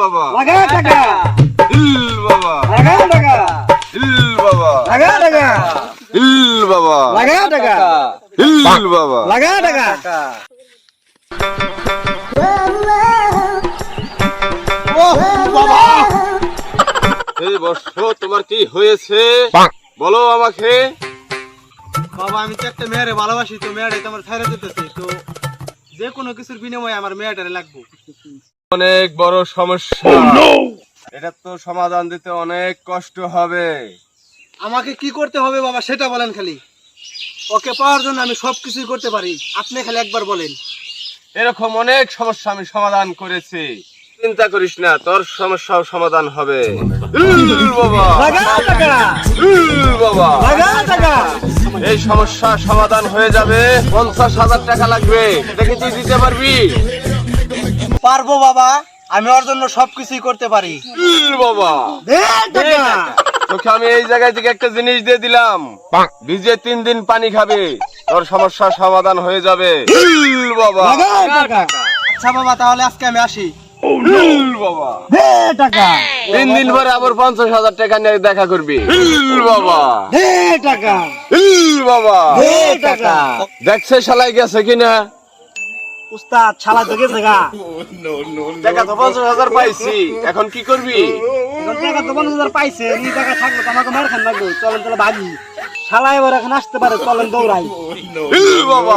বাবা। লাগা টাকা ইল বাবা। লাগা টাকা ইল বাবা। লাগা টাকা ইল বাবা। লাগা টাকা ইল বাবা। লাগা টাকা এই বর্ষ তোমার কি হয়েছে? বলো আমাকে। বাবা আমি তো একটা মেয়েরে ভালোবাসি তো মেয়েটাই তো আমার ছাইরা যেতেছে তো যে কোনো কিছুর বিনিময়ে আমার মেয়েটারে লাগবো। অনেক বড় সমস্যা। এটা তো সমাধান দিতে অনেক কষ্ট হবে। আমাকে কি করতে হবে বাবা সেটা বলেন খালি। ওকে পাওয়ার জন্য আমি সব কিছুই করতে পারি। আপনি খালি একবার বলেন। এরকম অনেক সমস্যা আমি সমাধান করেছি। চিন্তা করিস না তোর সমস্যাও সমাধান হবে। এই সমস্যা সমাধান হয়ে যাবে। পঞ্চাশ হাজার টাকা লাগবে। দেখে তুই দিতে পারবি? পারব বাবা আমি ওর জন্য সবকিছুই করতে পারি। বাবা। তোকে আমি এই জায়গায় থেকে একটা জিনিস দিয়ে দিলাম। ভিজে তিন দিন পানি খাবে তোর সমস্যার সমাধান হয়ে যাবে। বাবা। আচ্ছা বাবা তাহলে আজকে আমি আসি। বাবা। টাকা। তিন দিন পরে আবার পঞ্চাশ হাজার টাকা নিয়ে দেখা করবি। বাবা। টাকা। বাবা। টাকা। দেখছে সালাই গেছে কিনা? উস্তাদ ছালা তো গেছে গা টাকা তো পঞ্চাশ হাজার পাইছি। এখন কি করবি? এখন টাকা তো পঞ্চাশ হাজার পাইছে এই টাকা থাকল তো আমাকে মার খান লাগবে। চলেন তাহলে ভাগি শালা এবার এখন আসতে পারে চলেন দৌড়াই। বাবা!